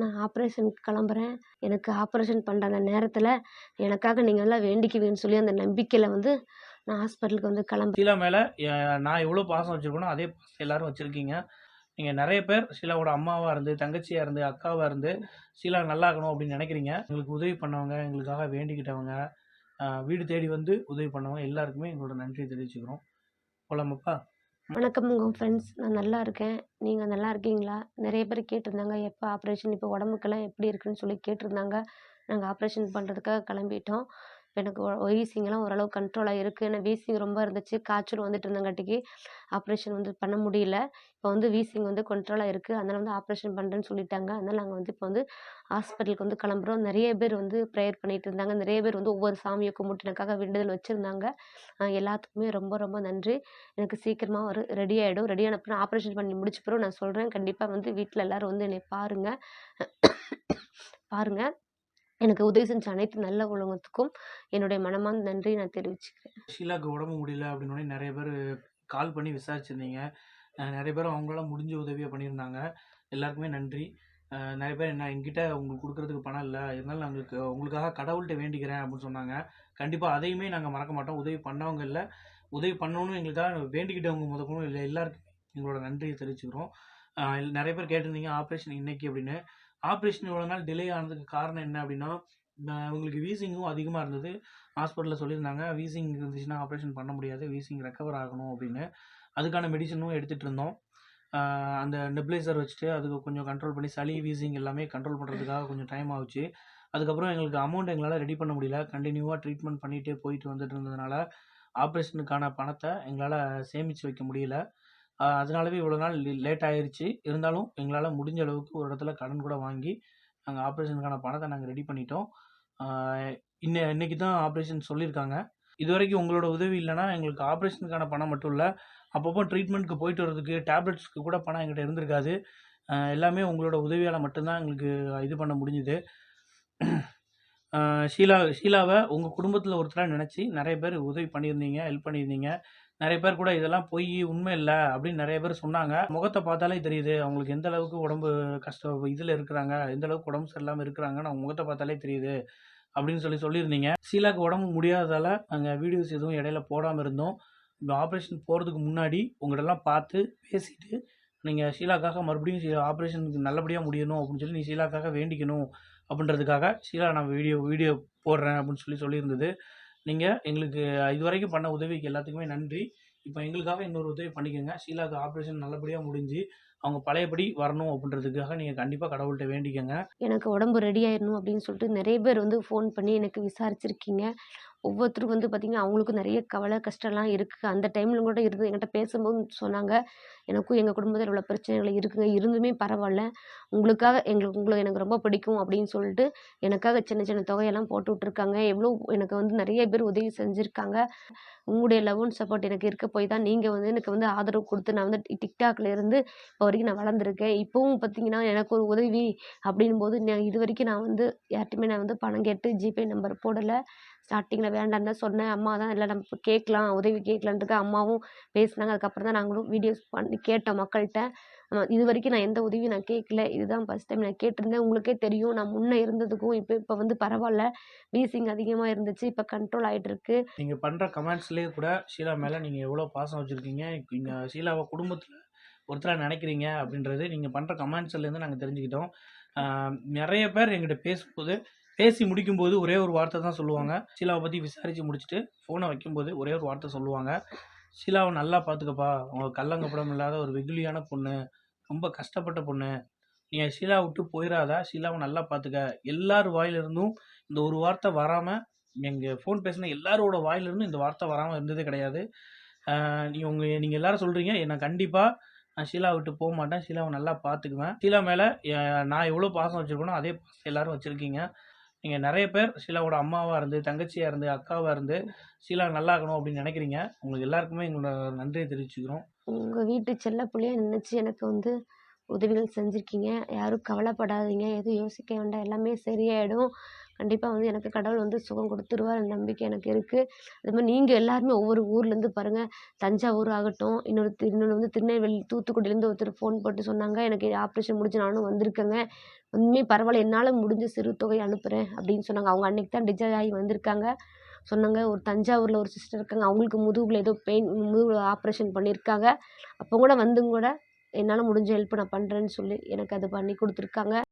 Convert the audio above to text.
நான் ஆப்ரேஷனுக்கு கிளம்புறேன். எனக்கு ஆப்ரேஷன் பண்ணுற அந்த நேரத்தில் எனக்காக நீங்கள் எல்லாம் வேண்டிக்குவீங்கன்னு சொல்லி அந்த நம்பிக்கையில் வந்து நான் ஹாஸ்பிட்டலுக்கு வந்து கிளம்பு ஷீலா மேலே நான் எவ்வளோ பாசம் வச்சுருக்கேனோ அதே பாசம் எல்லாரும் வச்சுருக்கீங்க. நீங்கள் நிறைய பேர் ஷீலாவோட அம்மாவாக இருந்து தங்கச்சியாக இருந்து அக்காவாக இருந்து ஷீலா நல்லா இருக்கணும் அப்படின்னு நினைக்கிறீங்க. எங்களுக்கு உதவி பண்ணவங்க எங்களுக்காக வேண்டிக்கிட்டவங்க வீடு தேடி வந்து உதவி பண்ணவங்க எல்லாருக்குமே எங்களோட நன்றியை தெரிவிச்சுக்கிறோம். போலாமப்பா? வணக்கம் உங்கள் ஃப்ரெண்ட்ஸ் நான் நல்லா இருக்கேன். நீங்கள் நல்லா இருக்கீங்களா? நிறைய பேர் கேட்டிருந்தாங்க எப்போ ஆப்ரேஷன் இப்போ உடம்புக்கெல்லாம் எப்படி இருக்குன்னு சொல்லி கேட்டிருந்தாங்க. நாங்கள் ஆப்ரேஷன் பண்ணுறதுக்காக கிளம்பிட்டோம். எனக்கு வீசிங்கெல்லாம் ஓரளவு கண்ட்ரோலாக இருக்குது ஏன்னா வீசிங் ரொம்ப இருந்துச்சு. காய்ச்சல் வந்துட்டு இருந்தங்காட்டிக்கு ஆப்ரேஷன் வந்து பண்ண முடியல. இப்போ வந்து வீசிங் வந்து கண்ட்ரோலாக இருக்குது அதனால் வந்து ஆப்ரேஷன் பண்ணுறேன்னு சொல்லிட்டாங்க. அதனால் நாங்கள் வந்து இப்போ வந்து ஹாஸ்பிட்டலுக்கு வந்து கிளம்புறோம். நிறைய பேர் வந்து ப்ரேயர் பண்ணிகிட்டு இருந்தாங்க. நிறைய பேர் வந்து ஒவ்வொரு சாமியை கும்பிட்டு எனக்காக வச்சுருந்தாங்க. எல்லாத்துக்குமே ரொம்ப ரொம்ப நன்றி. எனக்கு சீக்கிரமாக ஒரு ரெடி ஆகிடும் ரெடி ஆனப்புறம் ஆப்ரேஷன் பண்ணி முடிச்ச பிறகு நான் சொல்கிறேன் கண்டிப்பாக வந்து வீட்டில் எல்லோரும் வந்து என்னை பாருங்கள் பாருங்கள் எனக்கு உதவி செஞ்ச அனைத்து நல்ல உலகத்துக்கும் என்னுடைய மனமார்ந்த நன்றி நான் தெரிவிச்சுக்கிறேன். ஷீலாவுக்கு உடம்பு முடியல அப்படின்னு நிறைய பேர் கால் பண்ணி விசாரிச்சிருந்தீங்க. நிறைய பேர் அவங்களால முடிஞ்ச உதவியை பண்ணியிருந்தாங்க. எல்லாருக்குமே நன்றி. நிறைய பேர் என்ன எங்கிட்ட உங்களுக்கு கொடுக்கறதுக்கு பணம் இல்லை. இருந்தாலும் நாங்களுக்கு உங்களுக்காக கடவுள்கிட்ட வேண்டிக்கிறேன் அப்படின்னு சொன்னாங்க. கண்டிப்பாக அதையுமே நாங்கள் மறக்க மாட்டோம். உதவி பண்ணவங்க இல்லை. உதவி பண்ணணும்னு எங்களுக்காக வேண்டிக்கிட்டவங்க முதற்கொண்டு இல்லை. எல்லாருக்கும் எங்களோட நன்றியை தெரிவிச்சுக்கிறோம். நிறைய பேர் கேட்டிருந்தீங்க ஆப்ரேஷன் இன்னைக்கு அப்படின்னு. ஆப்ரேஷன் இவ்வளோ நாள் டிலே ஆனதுக்கு காரணம் என்ன அப்படின்னா உங்களுக்கு வீசிங்கும் அதிகமாக இருந்தது. ஹாஸ்பிட்டலில் சொல்லியிருந்தாங்க வீசிங் இருந்துச்சுன்னா ஆப்ரேஷன் பண்ண முடியாது வீசிங் ரெக்கவர் ஆகணும் அப்படின்னு. அதுக்கான மெடிசனும் எடுத்துகிட்டு இருந்தோம். அந்த நெப்ளைசர் வச்சுட்டு அதுக்கு கொஞ்சம் கண்ட்ரோல் பண்ணி சளி வீசிங் எல்லாமே கண்ட்ரோல் பண்ணுறதுக்காக கொஞ்சம் டைம் ஆகுச்சு அதுக்கப்புறம் எங்களுக்கு அமௌண்ட் எங்களால் ரெடி பண்ண முடியல. கண்டினியூவாக ட்ரீட்மெண்ட் பண்ணிகிட்டே போயிட்டு வந்துட்டு இருந்ததுனால ஆப்ரேஷனுக்கான பணத்தை எங்களால் சேமித்து வைக்க முடியல. அதனாலவே இவ்வளோ நாள் லேட் ஆயிடுச்சு இருந்தாலும் எங்களால் முடிஞ்ச அளவுக்கு ஒரு இடத்துல கடன் கூட வாங்கி நாங்கள் ஆப்ரேஷனுக்கான பணத்தை நாங்கள் ரெடி பண்ணிட்டோம். இன்ன இன்னைக்கு தான் ஆப்ரேஷன் சொல்லியிருக்காங்க இது வரைக்கும் உங்களோட உதவி இல்லைன்னா எங்களுக்கு ஆப்ரேஷனுக்கான பணம் மட்டும் இல்லை. அப்பப்போ ட்ரீட்மெண்ட்க்கு போயிட்டு வர்றதுக்கு டேப்லெட்ஸ்க்கு கூட பணம் எங்கிட்ட இருந்திருக்காது. எல்லாமே உங்களோட உதவியால் மட்டும்தான் எங்களுக்கு இது பண்ண முடிஞ்சுது. ஷீலா ஷீலாவை உங்கள் குடும்பத்தில் ஒருத்தராக நினச்சி நிறைய பேர் உதவி பண்ணியிருந்தீங்க ஹெல்ப் பண்ணியிருந்தீங்க. நிறைய பேர் கூட இதெல்லாம் பொய் உண்மை இல்லை அப்படின்னு நிறைய பேர் சொன்னாங்க. முகத்தை பார்த்தாலே தெரியுது அவங்களுக்கு எந்த அளவுக்கு உடம்பு கஷ்டம் இதில் இருக்கிறாங்க எந்த அளவுக்கு உடம்பு சரியில்லாமல் இருக்கிறாங்கன்னு அவங்க முகத்தை பார்த்தாலே தெரியுது அப்படின்னு சொல்லி சொல்லியிருந்தீங்க. ஷீலாக்கு உடம்பு முடியாததால் நாங்கள் வீடியோஸ் எதுவும் இடையில போடாமல் இருந்தோம். இந்த ஆப்ரேஷன் போகிறதுக்கு முன்னாடி உங்கள்கிட்டலாம் பார்த்து பேசிட்டு நீங்கள் ஷீலாக்காக மறுபடியும் ஆப்ரேஷனுக்கு நல்லபடியாக முடியணும் அப்படின்னு சொல்லி நீ ஷீலாக்காக வேண்டிக்கணும். அப்படின்றதுக்காக ஷீலா நான் வீடியோ வீடியோ போடுறேன் அப்படின்னு சொல்லி சொல்லியிருந்தது. நீங்கள் எங்களுக்கு இது வரைக்கும் பண்ண உதவிக்கு எல்லாத்துக்குமே நன்றி. இப்போ எங்களுக்காக இன்னொரு உதவி பண்ணிக்கோங்க. ஷீலாக்கு ஆப்ரேஷன் நல்லபடியாக முடிஞ்சு அவங்க பழையபடி வரணும் அப்படின்றதுக்காக நீங்கள் கண்டிப்பாக கடவுள்கிட்ட வேண்டிக்கோங்க. எனக்கு உடம்பு ரெடி ஆயிடணும் அப்படின்னு சொல்லிட்டு நிறைய பேர் வந்து ஃபோன் பண்ணி எனக்கு விசாரிச்சிருக்கீங்க. ஒவ்வொருத்தருக்கும் வந்து பார்த்திங்கன்னா அவங்களுக்கும் நிறைய கவலை கஷ்டம்லாம் இருக்குது அந்த டைமில் கூட இருந்து என்கிட்ட பேசும்போது சொன்னாங்க எனக்கும் எங்கள் குடும்பத்தில் உள்ள பிரச்சனைகள் இருக்குங்க. இருந்துமே பரவாயில்ல உங்களுக்காக எங்களுக்கு உங்களை எனக்கு ரொம்ப பிடிக்கும் அப்படின்னு சொல்லிட்டு எனக்காக சின்ன சின்ன தொகையெல்லாம் போட்டு விட்ருக்காங்க எவ்வளோ எனக்கு வந்து நிறைய பேர் உதவி செஞ்சுருக்காங்க. உங்களுடைய லவ் அண்ட் சப்போர்ட் எனக்கு இருக்க போய் தான் நீங்கள் வந்து எனக்கு வந்து ஆதரவு கொடுத்து நான் வந்து டிக்டாக்ல இருந்து இப்போ வரைக்கும் நான் வளர்ந்துருக்கேன். இப்போவும் பார்த்தீங்கன்னா எனக்கு ஒரு உதவி அப்படின் போது நான் இது வரைக்கும் நான் வந்து யார்கிட்டையுமே நான் வந்து பணம் கேட்டு ஜிபே நம்பர் போடலை. ஸ்டார்டிங்கில் வேண்டாம்னு தான் சொன்னேன். அம்மா தான் இல்லை நம்ம இப்போ கேட்கலாம் உதவி கேட்கலான்றதுக்கு அம்மாவும் பேசினாங்க. அதுக்கப்புறம் தான் நாங்களும் வீடியோஸ் பண்ணி கேட்டோம் மக்கள்கிட்ட. இது வரைக்கும் நான் எந்த உதவியும் நான் கேட்கல. இதுதான் ஃபஸ்ட் டைம் நான் கேட்டிருந்தேன். உங்களுக்கே தெரியும். நான் முன்னே இருந்ததுக்கும் இப்போ இப்போ வந்து பரவாயில்ல. வீசிங் அதிகமாக இருந்துச்சு. இப்போ கண்ட்ரோல் ஆகிட்டு இருக்கு. நீங்கள் பண்ணுற கமெண்ட்ஸ்லேயே கூட ஷீலா மேலே நீங்கள் எவ்வளோ பாசம் வச்சுருக்கீங்க? நீங்கள் ஷீலாவை குடும்பத்தில் ஒருத்தராக நினைக்கிறீங்க அப்படின்றது நீங்கள் பண்ணுற கமெண்ட்ஸ்லேருந்து நாங்கள் தெரிஞ்சுக்கிட்டோம். நிறைய பேர் எங்கிட்ட பேசும்போது பேசி முடிக்கும்போது ஒரே ஒரு வார்த்தை தான் சொல்லுவாங்க. ஷீலாவை பற்றி விசாரித்து முடிச்சுட்டு ஃபோனை வைக்கும்போது ஒரே ஒரு வார்த்தை சொல்லுவாங்க. ஷீலாவை நல்லா பார்த்துக்கப்பா அவங்க கல்லங்கப்படம் இல்லாத ஒரு வெகுளியான பொண்ணு. ரொம்ப கஷ்டப்பட்ட பொண்ணு. நீ ஷீலா விட்டு போயிடாதா ஷீலாவை நல்லா பார்த்துக்க எல்லார் வாயிலிருந்தும் இந்த ஒரு வார்த்தை வராமல் எங்கள் ஃபோன் பேசின எல்லாரோட வாயிலிருந்தும் இந்த வார்த்தை வராமல் இருந்ததே கிடையாது. நீங்கள் நீ உங்கள் நீங்கள் எல்லாரும் சொல்கிறீங்க நான் கண்டிப்பாக நான் ஷீலா விட்டு போக மாட்டேன். ஷீலாவை நல்லா பார்த்துக்குவேன் ஷீலா மேலே நான் எவ்வளோ பாசம் வச்சுருக்கேனோ அதே பாசம் எல்லோரும் வச்சுருக்கீங்க. நீங்கள் நிறைய பேர் ஷீலாவோட அம்மாவாக இருந்து தங்கச்சியாக இருந்து அக்காவாக இருந்து ஷீலா நல்லா இருக்கணும் அப்படின்னு நினைக்கிறீங்க. உங்களுக்கு எல்லாருக்குமே எங்களோட நன்றியை தெரிவிச்சுக்கிறோம். உங்கள் வீட்டு செல்ல பிள்ளைய நினச்சி எனக்கு வந்து உதவிகள் செஞ்சுருக்கீங்க. யாரும் கவலைப்படாதீங்க. எதுவும் யோசிக்க வேண்டாம். எல்லாமே சரியாயிடும். கண்டிப்பாக வந்து எனக்கு கடவுள் வந்து சுகம் கொடுத்துருவார் நம்பிக்கை எனக்கு இருக்குது அது மாதிரி நீங்கள் எல்லாருமே ஒவ்வொரு ஊர்லேருந்து பாருங்கள் தஞ்சாவூர் ஆகட்டும். இன்னொரு இன்னொன்று வந்து திருநெல்வேலி தூத்துக்குடியிலேருந்து ஒருத்தர் ஃபோன் போட்டு சொன்னாங்க. எனக்கு ஆப்ரேஷன் முடிஞ்சு நானும் வந்திருக்கேங்க. ஒன்றுமே பரவாயில்ல. என்னால் முடிஞ்ச சிறு தொகை அனுப்புகிறேன் அப்படின்னு சொன்னாங்க. அவங்க அன்றைக்கி தான் டிஜாய் ஆகி வந்திருக்காங்க. சொன்னாங்க. ஒரு தஞ்சாவூரில் ஒரு சிஸ்டர் இருக்காங்க. அவங்களுக்கு முதுகில் ஏதோ பெயின் முதுகில் ஆப்ரேஷன் பண்ணியிருக்காங்க அப்போ கூட வந்தும் கூட என்னால் முடிஞ்ச ஹெல்ப் நான் பண்ணுறேன்னு சொல்லி எனக்கு அது பண்ணி கொடுத்துருக்காங்க.